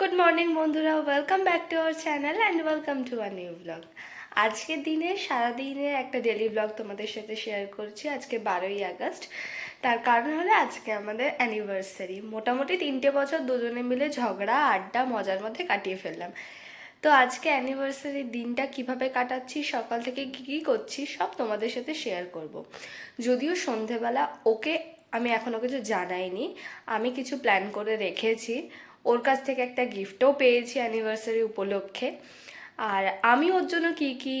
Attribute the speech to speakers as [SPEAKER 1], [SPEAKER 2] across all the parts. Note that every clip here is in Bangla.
[SPEAKER 1] গুড মর্নিং বন্ধুরা। Welcome back to our channel and welcome to our new blog আজকের দিনে, সারাদিনের একটা ডেলি ব্লগ তোমাদের সাথে শেয়ার করছি আজকে বারোই আগস্ট। তার কারণ হলো আজকে আমাদের অ্যানিভার্সারি মোটামুটি তিনটে বছর দুজনে মিলে ঝগড়া, আড্ডা, মজার মধ্যে কাটিয়ে ফেললাম। তো আজকে অ্যানিভার্সারির দিনটা কীভাবে কাটাচ্ছি, সকাল থেকে কী কী করছি, সব তোমাদের সাথে শেয়ার করব। যদিও সন্ধেবেলা, ওকে আমি এখনও কিছু জানাইনি। আমি কিছু প্ল্যান করে রেখেছি। ওর কাছ থেকে একটা গিফটও পেয়েছি অ্যানিভার্সারি উপলক্ষে। আর আমি ওর জন্য কি কি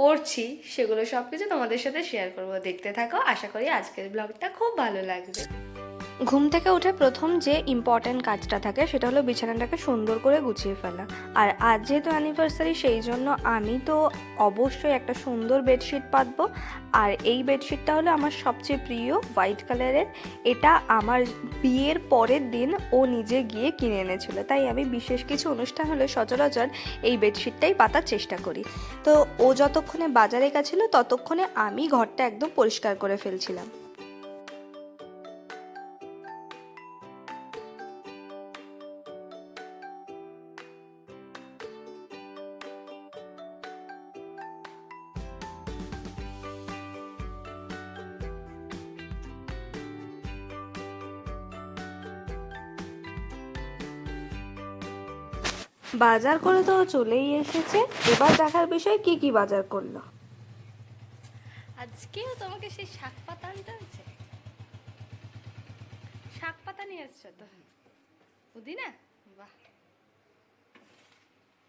[SPEAKER 1] করছি সেগুলো সব কিছু তোমাদের সাথে শেয়ার করব। দেখতে থাকো, আশা করি আজকের ব্লগটা খুব ভালো লাগবে। ঘুম থেকে উঠে প্রথম যে ইম্পর্ট্যান্ট কাজটা থাকে সেটা হলো বিছানাটাকে সুন্দর করে গুছিয়ে ফেলা। আর আজ যেহেতু অ্যানিভার্সারি সেই জন্য আমি তো অবশ্যই একটা সুন্দর বেডশিট পাতবো। আর এই বেডশিটটা হলো আমার সবচেয়ে প্রিয় হোয়াইট কালারের এটা আমার বিয়ের পরের দিন ও নিজে গিয়ে কিনে এনেছিল। তাই আমি বিশেষ কিছু অনুষ্ঠান হলে সচরাচর এই বেডশিটটাই পাতার চেষ্টা করি। তো ও যতক্ষণে বাজারে গেছিল, ততক্ষণে আমি ঘরটা একদম পরিষ্কার করে ফেলছিলাম। বাজার করে তো চলেই এসেছে। এবার দেখার বিষয় কি কি বাজার করল। আজকেও তোমাকে সেই শাক পাতা আনতে হয়েছে। শাক পাতা নিয়ে এসছো তো? পুদিনা? বাহ।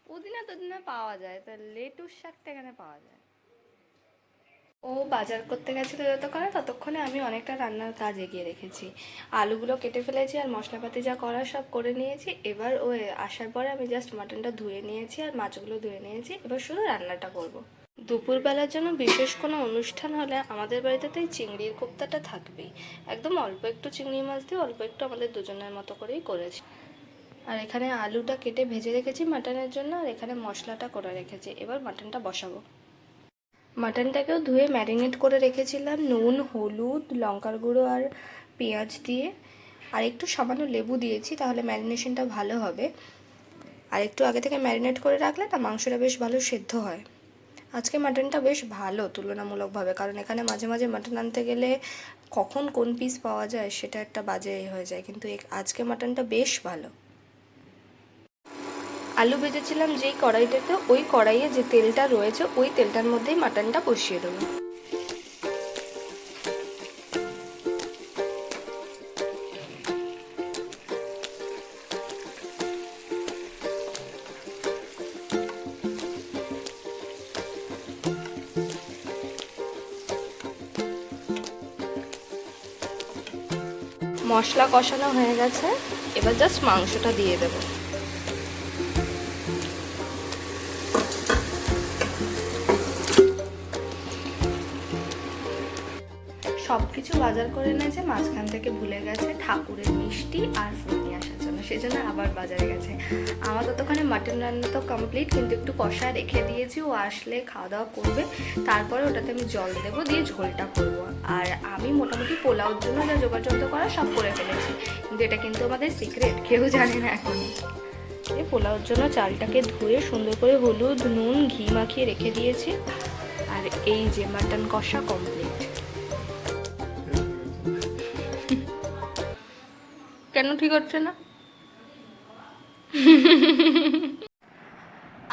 [SPEAKER 1] পুদিনা তুদিনা পাওয়া যায়, তা লেটুস শাকটা এখানে পাওয়া যায়। ও বাজার করতে গেছিল যতক্ষণে, ততক্ষণে আমি অনেকটা রান্নার কাজ এগিয়ে রেখেছি। আলুগুলো কেটে ফেলেছি আর মশলাপাতি যা করার সব করে নিয়েছি। এবার ও আসার পরে আমি জাস্ট মাটনটা ধুয়ে নিয়েছি আর মাছগুলো ধুয়ে নিয়েছি। এবার শুধু রান্নাটা করব। দুপুরবেলার জন্য বিশেষ কোনো অনুষ্ঠান হলে আমাদের বাড়িতে তো এই চিংড়ির কোপ্তাটা থাকবেই। একদম অল্প একটু চিংড়ি মাছ দিয়ে অল্প একটু আমাদের দুজনের মতো করেই করেছি। আর এখানে আলুটা কেটে ভেজে রেখেছি মাটনের জন্য, আর এখানে মশলাটা করে রেখেছি। এবার মাটনটা বসাবো। মাটনটাকেও ধুয়ে ম্যারিনেট করে রেখেছিলাম, নুন, হলুদ, লঙ্কার গুঁড়ো আর পেঁয়াজ দিয়ে। আর একটু সামান্য লেবু দিয়েছি, তাহলে ম্যারিনেশনটা ভালো হবে। আর একটু আগে থেকে ম্যারিনেট করে রাখলে না মাংসটা বেশ ভালো সেদ্ধ হয়। আজকে মাটনটা বেশ ভালো, তুলনামূলকভাবে, কারণ এখানে মাঝে মাঝে মাটন আনতে গেলে কখন কোন পিস পাওয়া যায় সেটা একটা বাজে হয়ে যায়। কিন্তু আজকে মাটনটা বেশ ভালো। আলু ভেজেছিলাম, যেই কড়াইটাতে ওই কড়াইয়ে যে তেলটা রয়েছে, ওই তেলটার মধ্যেই মাটনটা বসিয়ে দেবো। মশলা কষানো হয়ে গেছে, এবার জাস্ট মাংসটা দিয়ে দেবো। কিছু বাজার করে এনেছে মাঝখান থেকে ভুলে গেছে ঠাকুরের মিষ্টি আর ফুল নিয়ে আসার জন্য। সেজন্য আবার বাজারে গেছে। আমার ততক্ষণে মাটন রান্না তো কমপ্লিট কিন্তু একটু কষা রেখে দিয়েছি। ও আসলে খাওয়া দাওয়া করবে। তারপরে ওটাতে আমি জল দেবো, দিয়ে ঝোলটা করব। আর আমি মোটামুটি পোলাওর জন্য যা যোগাযোগ করা সব করে ফেলেছি। কিন্তু এটা কিন্তু আমাদের সিক্রেট কেউ জানে না এখন। এই পোলাওর জন্য চালটাকে ধুয়ে সুন্দর করে হলুদ, নুন, ঘি মাখিয়ে রেখে দিয়েছি। আর এই যে মাটন কষা কমপ্লিট কেন ঠিক হচ্ছে না?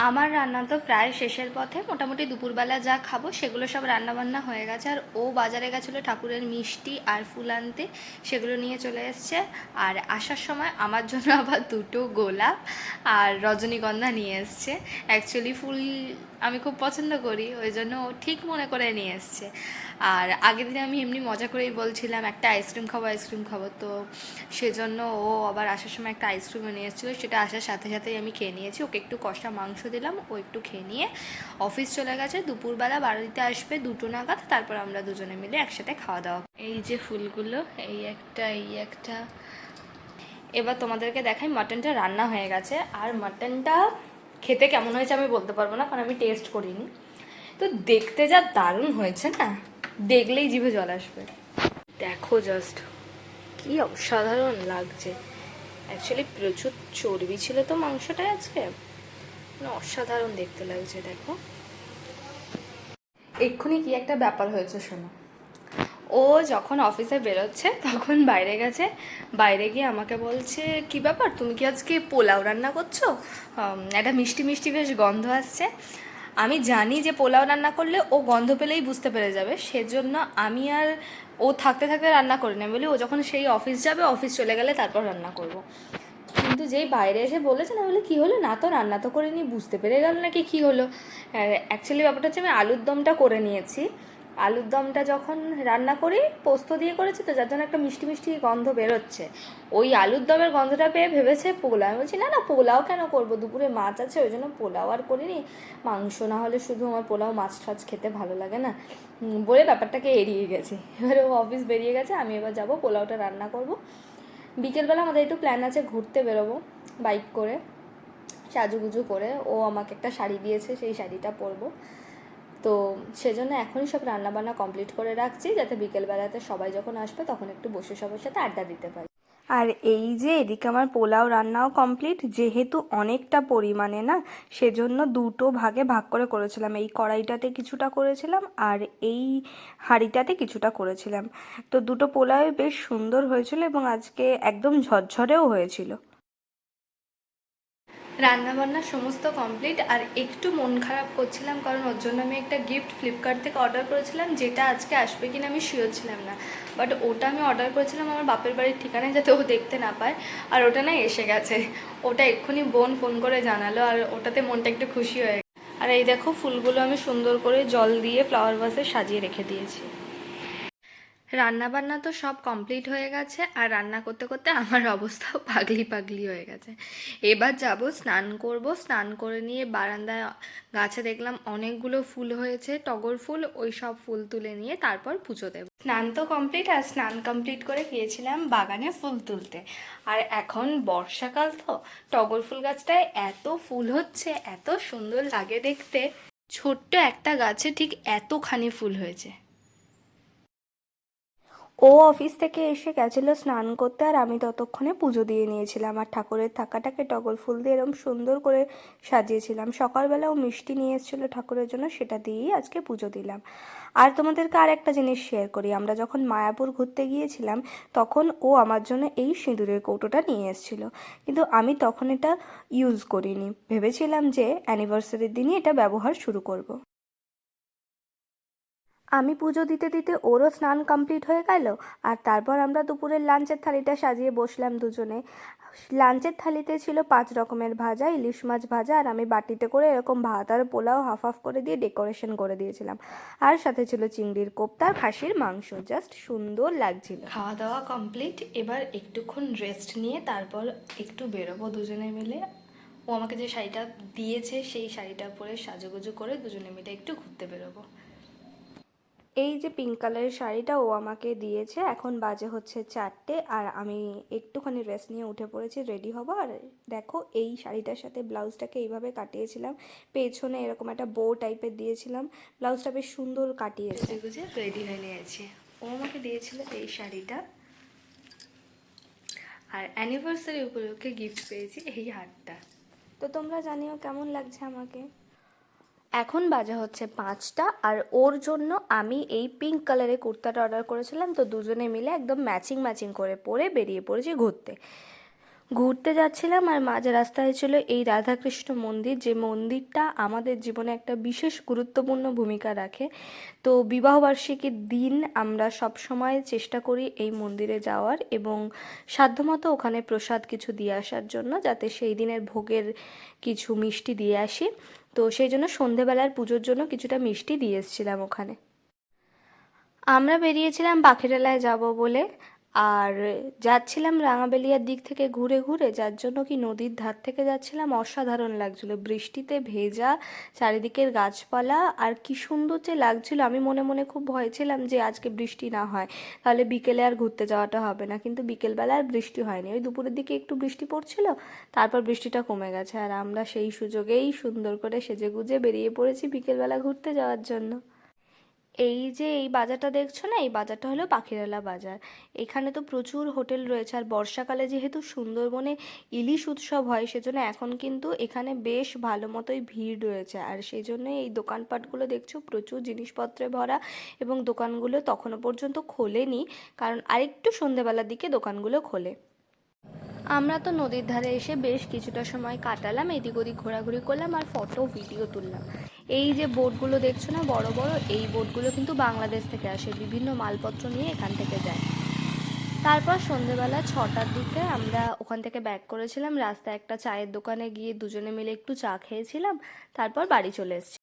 [SPEAKER 1] আমার রান্না তো প্রায় শেষের পথে। মোটামুটি দুপুরবেলা যা খাব সেগুলো সব রান্না বান্না হয়ে গেছে। আর ও বাজারে গেছিল ঠাকুরের মিষ্টি আর ফুল আনতে, সেগুলো নিয়ে চলে এসছে। আর আসার সময় আমার জন্য আবার দুটো গোলাপ আর রজনীগন্ধা নিয়ে এসছে। অ্যাকচুয়ালি ফুল আমি খুব পছন্দ করি, ওই জন্য ও ঠিক মনে করে নিয়ে এসছে। আর আগের দিনে আমি এমনি মজা করেই বলছিলাম, একটা আইসক্রিম খাব আইসক্রিম খাব। তো সেজন্য ও আবার আসার সময় একটা আইসক্রিমও নিয়ে এসেছিল। সেটা আসার সাথে সাথেই আমি খেয়ে নিয়েছি। ওকে একটু কষা মাংস দিলাম, ও একটু খেয়ে নিয়ে অফিস চলে গেছে। দুপুরবেলা বাড়িতে আসবে দুটো নাগাদ, তারপর আমরা দুজনে মিলে একসাথে খাওয়া দাওয়া এই যে ফুলগুলো, এই একটা এই একটা। এবার তোমাদেরকে দেখাই মাটনটা রান্না হয়ে গেছে। আর মাটনটা খেতে কেমন হয়েছে আমি বলতে পারব না, কারণ আমি টেস্ট করিনি। তো দেখতে যা দারুণ হয়েছে না, দেখলেই জিভে জল আসবে। দেখো জাস্ট কি অসাধারণ লাগছে। অ্যাকচুয়ালি প্রচুর চর্বি ছিল তো মাংসটায় আজকে। অসাধারণ দেখতে লাগছে, দেখো। এক্ষুনি কি একটা ব্যাপার হয়েছে শোনো। ও যখন অফিসে বেরোচ্ছে, তখন বাইরে গেছে। বাইরে গিয়ে আমাকে বলছে, কি ব্যাপার? তুমি কি আজকে পোলাও রান্না করছ? একটা মিষ্টি মিষ্টি বেশ গন্ধ আসছে। আমি জানি যে পোলাও রান্না করলে ও গন্ধ পেলেই বুঝতে পেরে যাবে। সেজন্য আমি আর ও থাকতে থাকতে রান্না করি না বলি, ও যখন সেই অফিস যাবে, অফিস চলে গেলে তারপর রান্না করব। কিন্তু যেই বাইরে এসে বলেছে, না বলে কী হলো? না তো রান্না তো করিনি, বুঝতে পেরে গেল নাকি কী হলো? অ্যাকচুয়ালি ব্যাপারটা হচ্ছে আমি আলুর দমটা করে নিয়েছি। আলুর দমটা যখন রান্না করি, পোস্ত দিয়ে করেছি তো যার জন্য একটা মিষ্টি মিষ্টি গন্ধ বেরোচ্ছে। ওই আলুর দমের গন্ধটা পেয়ে ভেবেছে পোলাও। আমি বলছি, না না, পোলাও কেন করব? দুপুরে মাছ আছে, ওই জন্য পোলাও আর করিনি। মাংস না হলে শুধু আমার পোলাও, মাছ টাছ খেতে ভালো লাগে না। বলে ব্যাপারটাকে এড়িয়ে গেছি। এবারে ও অফিস বেরিয়ে গেছে, আমি এবার যাব, পোলাওটা রান্না করব। বিকেলবেলা আমাদের একটু প্ল্যান আছে ঘুরতে বেরোবো বাইক করে, সাজুগুজু করে। ও আমাকে একটা শাড়ি দিয়েছে, সেই শাড়িটা পরবো। তো সেজন্য এখনই সব রান্নাবান্না কমপ্লিট করে রাখছি, যাতে বিকেলবেলাতে সবাই যখন আসবে তখন একটু বসে সবার সাথে আড্ডা দিতে পারি। আর এই যে এদিকে আমার পোলাও রান্নাও কমপ্লিট যেহেতু অনেকটা পরিমাণে না, সেজন্য দুটো ভাগে ভাগ করে করেছিলাম। এই কড়াইটাতে কিছুটা করেছিলাম আর এই হাঁড়িটাতে কিছুটা করেছিলাম। তো দুটো পোলাও বেশ সুন্দর হয়েছিল এবং আজকে একদম ঝরঝরেও হয়েছিল। রান্নাবান্না সমস্ত কমপ্লিট আর একটু মন খারাপ করছিলাম কারণ ওর জন্য আমি একটা গিফট ফ্লিপকার্ট থেকে অর্ডার করেছিলাম, যেটা আজকে আসবে কিনা আমি শিওর ছিলাম না। বাট ওটা আমি অর্ডার করেছিলাম আমার বাপের বাড়ির ঠিকানায় যাতে ও দেখতে না পায়, আর ওটা না এসে গেছে। ওটা এক্ষুনি বোন ফোন করে জানালো, আর ওটাতে মনটা একটু খুশি হয়ে। আর এই দেখো, ফুলগুলো আমি সুন্দর করে জল দিয়ে ফ্লাওয়ার ভাসে সাজিয়ে রেখে দিয়েছি। রান্না বান্না তো সব কমপ্লিট হয়ে গেছে, আর রান্না করতে করতে আমার অবস্থাও পাগলি পাগলি হয়ে গেছে। এবার যাব, স্নান করব, স্নান করে নিয়ে বারান্দায় গাছে দেখলাম অনেকগুলো ফুল হয়েছে, টগর ফুল, ওই সব ফুল তুলে নিয়ে তারপর পুজো দেব। স্নান তো কমপ্লিট আর স্নান কমপ্লিট করে গিয়েছিলাম বাগানে ফুল তুলতে। আর এখন বর্ষাকাল তো, টগর ফুল গাছটায় এত ফুল হচ্ছে, এত সুন্দর লাগে দেখতে। ছোট্ট একটা গাছে ঠিক এতখানি ফুল হয়েছে। ও অফিস থেকে এসে গেছিল স্নান করতে আর আমি ততক্ষণে পুজো দিয়ে নিয়েছিলাম আর ঠাকুরের থাকাটাকে টগর ফুল দিয়ে এরকম সুন্দর করে সাজিয়েছিলাম। সকালবেলা ও মিষ্টি নিয়ে এসেছিল ঠাকুরের জন্য, সেটা দিয়েই আজকে পুজো দিলাম। আর তোমাদেরকে আর একটা জিনিস শেয়ার করি, আমরা যখন মায়াপুর ঘুরতে গিয়েছিলাম, তখন ও আমার জন্য এই সিঁদুরের কৌটোটা নিয়ে এসেছিল। কিন্তু আমি তখন এটা ইউজ করিনি। ভেবেছিলাম যে অ্যানিভার্সারির দিনই এটা ব্যবহার শুরু করব। আমি পুজো দিতে দিতে ওরও স্নান কমপ্লিট হয়ে গেল আর তারপর আমরা দুপুরের লাঞ্চের থালিটা সাজিয়ে বসলাম দুজনে। লাঞ্চের থালিতে ছিল পাঁচ রকমের ভাজা, ইলিশ মাছ ভাজা আর আমি বাটিতে করে এরকম ভাত আর পোলাও হাফ হাফ করে দিয়ে ডেকোরেশন করে দিয়েছিলাম। আর সাথে ছিল চিংড়ির কোপ্তা খাসির মাংস। জাস্ট সুন্দর লাগছিল। খাওয়া দাওয়া কমপ্লিট এবার একটুক্ষণ রেস্ট নিয়ে তারপর একটু বেরোবো দুজনে মিলে। ও আমাকে যে শাড়িটা দিয়েছে সেই শাড়িটা পরে সাজুগুজু করে দুজনে মিলে একটু ঘুরতে বেরোবো। এই যে পিঙ্ক কালারের শাড়িটা ও আমাকে দিয়েছে এখন বাজে হচ্ছে চারটে আর আমি একটুখানি রেস্ট নিয়ে উঠে পড়েছি রেডি হব। আর দেখো এই শাড়িটার সাথে ব্লাউজটাকে এইভাবে কাটিয়েছিলাম। পেছনে এরকম একটা বো টাইপের দিয়েছিলাম। ব্লাউজটা বেশ সুন্দর কাটিয়েছে। বুঝে রেডি হয়ে নিয়েছে। ও আমাকে দিয়েছিল এই শাড়িটা। আর অ্যানিভার্সারি উপলক্ষে গিফট পেয়েছি এই হারটা। তো তোমরা জানিও কেমন লাগছে আমাকে? এখন বাজে হচ্ছে পাঁচটা আর ওর জন্য আমি এই পিঙ্ক কালারের কুর্তাটা অর্ডার করেছিলাম। তো দুজনে মিলে একদম ম্যাচিং ম্যাচিং করে পরে বেরিয়ে পড়েছি ঘুরতে। ঘুরতে যাচ্ছিলাম আর মাঝ রাস্তায় ছিল এই রাধাকৃষ্ণ মন্দির, যে মন্দিরটা আমাদের জীবনে একটা বিশেষ গুরুত্বপূর্ণ ভূমিকা রাখে। তো বিবাহবার্ষিকীর দিন আমরা সব সময় চেষ্টা করি এই মন্দিরে যাওয়ার এবং সাধ্যমতো ওখানে প্রসাদ কিছু দিয়ে আসার জন্য যাতে সেই দিনের ভোগের কিছু মিষ্টি দিয়ে আসি। তো সেই জন্য সন্ধেবেলার পুজোর জন্য কিছুটা মিষ্টি দিয়ে এসেছিলাম ওখানে। আমরা বেরিয়েছিলাম পাখিরালায় যাব বলে আর যাচ্ছিলাম রাঙাবেলিয়ার দিক থেকে ঘুরে ঘুরে, যার জন্য কি নদীর ধার থেকে যাচ্ছিলাম, অসাধারণ লাগছিল। বৃষ্টিতে ভেজা চারিদিকের গাছপালা, আর কি সুন্দর যে লাগছিল। আমি মনে মনে খুব ভয় ছিলাম যে আজকে বৃষ্টি না হয়, তাহলে বিকেলে আর ঘুরতে যাওয়াটা হবে না। কিন্তু বিকেলবেলা আর বৃষ্টি হয়নি। ওই দুপুরের দিকে একটু বৃষ্টি পড়ছিল, তারপর বৃষ্টিটা কমে গেছে। আর আমরা সেই সুযোগেই সুন্দর করে সেজে গুজে বেরিয়ে পড়েছি বিকেলবেলা ঘুরতে যাওয়ার জন্য। এই যে এই বাজারটা দেখছ না? এই বাজারটা হলো পাখিরালা বাজার। এখানে তো প্রচুর হোটেল রয়েছে। আর বর্ষাকালে যেহেতু সুন্দরবনে ইলিশ উৎসব হয়, সেজন্য এখন কিন্তু এখানে বেশ ভালো মতোই ভিড় রয়েছে। আর সেই জন্যই এই দোকানপাটগুলো দেখছ, প্রচুর জিনিসপত্রে ভরা এবং দোকানগুলো তখনও পর্যন্ত খোলেনি। কারণ আরেকটু সন্ধেবেলার দিকে দোকানগুলো খোলে। আমরা তো নদীর ধারে এসে বেশ কিছুটা সময় কাটালাম, এদিক ওদিক ঘোরাঘুরি করলাম আর ফটো ভিডিও তুললাম। এই যে বোটগুলো দেখছ না, বড় বড়, এই বোটগুলো কিন্তু বাংলাদেশ থেকে আসে, বিভিন্ন মালপত্র নিয়ে এখান থেকে যায়। তারপর সন্ধেবেলা ছটার দিকে আমরা ওখান থেকে ব্যাক করেছিলাম, রাস্তায় একটা চায়ের দোকানে গিয়ে দুজনে মিলে একটু চা খেয়েছিলাম, তারপর বাড়ি চলে এসেছি।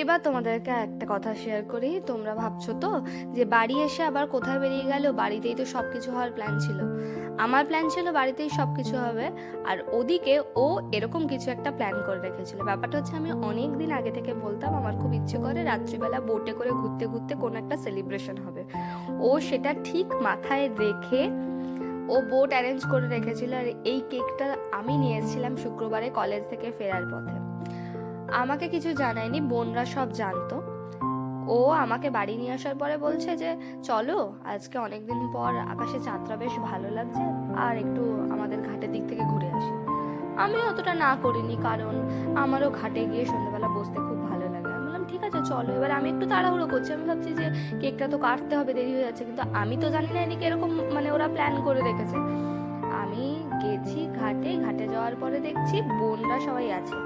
[SPEAKER 1] এবার তোমাদেরকে একটা কথা শেয়ার করি, তোমরা ভাবছ তো যে বাড়ি এসে আবার কোথায় বেরিয়ে গেল? বাড়িতেই তো সব কিছু হওয়ার প্ল্যান ছিল। আমার প্ল্যান ছিল বাড়িতেই সব কিছু হবে। আর ওদিকে ও এরকম কিছু একটা প্ল্যান করে রেখেছিল। ব্যাপারটা হচ্ছে আমি অনেক দিন আগে থেকে বলতাম, আমার খুব ইচ্ছে করে রাত্রিবেলা বোটে করে ঘুরতে ঘুরতে কোনো একটা সেলিব্রেশন হবে। ও সেটা ঠিক মাথায় রেখে ও বোট অ্যারেঞ্জ করে রেখেছিল আর এই কেকটা আমি নিয়েছিলাম শুক্রবারে কলেজ থেকে ফেরার পথে। আমাকে কিছু জানায়নি, বোনরা সব জানতো। ও আমাকে বাড়ি নিয়ে আসার পরে বলছে যে, চলো, আজকে অনেকদিন পর আকাশে চাঁদটা বেশ ভালো লাগছে, আর একটু আমাদের ঘাটের দিক থেকে ঘুরে আসি। আমি অতটা না করিনি, কারণ আমারও ঘাটে গিয়ে সন্ধ্যাবেলা বসতে খুব ভালো লাগে। আমি বললাম, ঠিক আছে, চলো। এবার আমি একটু তাড়াহুড়ো করছি। আমি ভাবছি যে, কেকটা তো কাটতে হবে, দেরি হয়ে যাচ্ছে, কিন্তু আমি তো জানি না এদিকে এরকম মানে ওরা প্ল্যান করে রেখেছে। আমি গেছি ঘাটে ঘাটে যাওয়ার পরে দেখছি বোনরা সবাই আছে।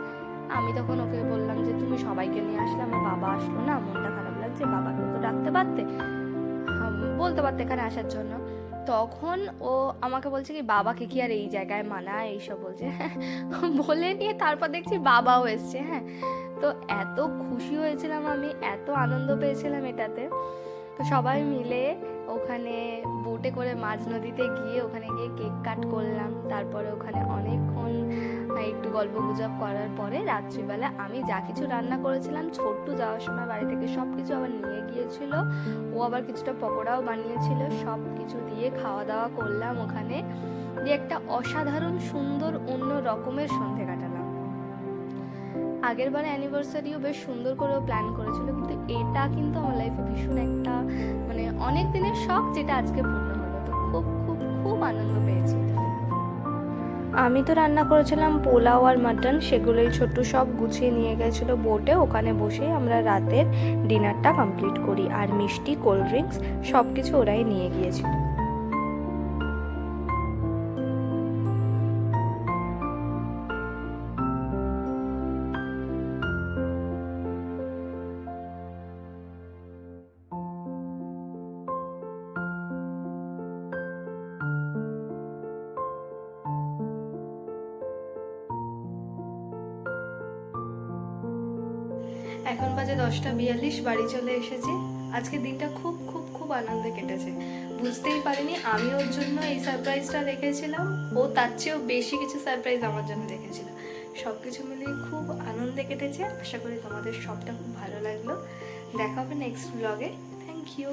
[SPEAKER 1] আমি তখন ওকে বললাম যে, তুমি সবাইকে নিয়ে আসলে, আমার বাবা আসলো না মনটা খারাপ লাগছে বাবাকেও তো ডাকতে পারতে বলতে পারতে এখানে আসার জন্য। তখন ও আমাকে বলছে কি, বাবাকে কি আর এই জায়গায় মানায়? এইসব বলছে। বলে নিয়ে তারপর দেখছি বাবাও এসছে হ্যাঁ। তো এত খুশি হয়েছিলাম আমি, এত আনন্দ পেয়েছিলাম এটাতে। তো সবাই মিলে ওখানে বোটে করে মাঝ নদীতে গিয়ে ওখানে গিয়ে কেক কাট করলাম। তারপরে ওখানে অনেকক্ষণ একটু গল্প গুজব করার পরে রাত্রিবেলা আমি যা কিছু রান্না করেছিলাম, ছোট্টু যাওয়ার সময় বাড়ি থেকে সব কিছু আবার নিয়ে গিয়েছিল। ও আবার কিছুটা পকোড়াও বানিয়েছিল সব কিছু দিয়ে খাওয়া দাওয়া করলাম ওখানে। দিয়ে একটা অসাধারণ, সুন্দর, অন্য রকমের সন্ধে কাটালাম। আগের বার অ্যানিভার্সারিও বেশ সুন্দর করেও প্ল্যান করেছিল, কিন্তু এটা কিন্তু আমার লাইফে ভীষণ একটা মানে অনেক দিনের শখ, যেটা আজকে পূর্ণ হলো। তো খুব খুব খুব আনন্দ পেয়েছি। আমি তো রান্না করেছিলাম পোলাও আর মাটন, সেগুলোই ছোট্ট সব গুছিয়ে নিয়ে গেছিল বোটে ওখানে বসেই আমরা রাতের ডিনারটা কমপ্লিট করি। আর মিষ্টি কোল্ড ড্রিঙ্কস সব কিছু ওরাই নিয়ে গিয়েছিল। এখন বাজে দশটা বিয়াল্লিশ, বাড়ি চলে এসেছি। আজকে দিনটা খুব খুব খুব আনন্দে কেটেছে। বুঝতেই পারিনি, আমি ওর জন্য এই সারপ্রাইজটা রেখেছিলাম। ও তার চেয়েও বেশি কিছু সারপ্রাইজ আমার জন্য রেখেছিল। সব কিছু মিলিয়ে খুব আনন্দে কেটেছে। আশা করি তোমাদের সবটা খুব ভালো লাগল। দেখা হবে নেক্সট ব্লগে থ্যাংক ইউ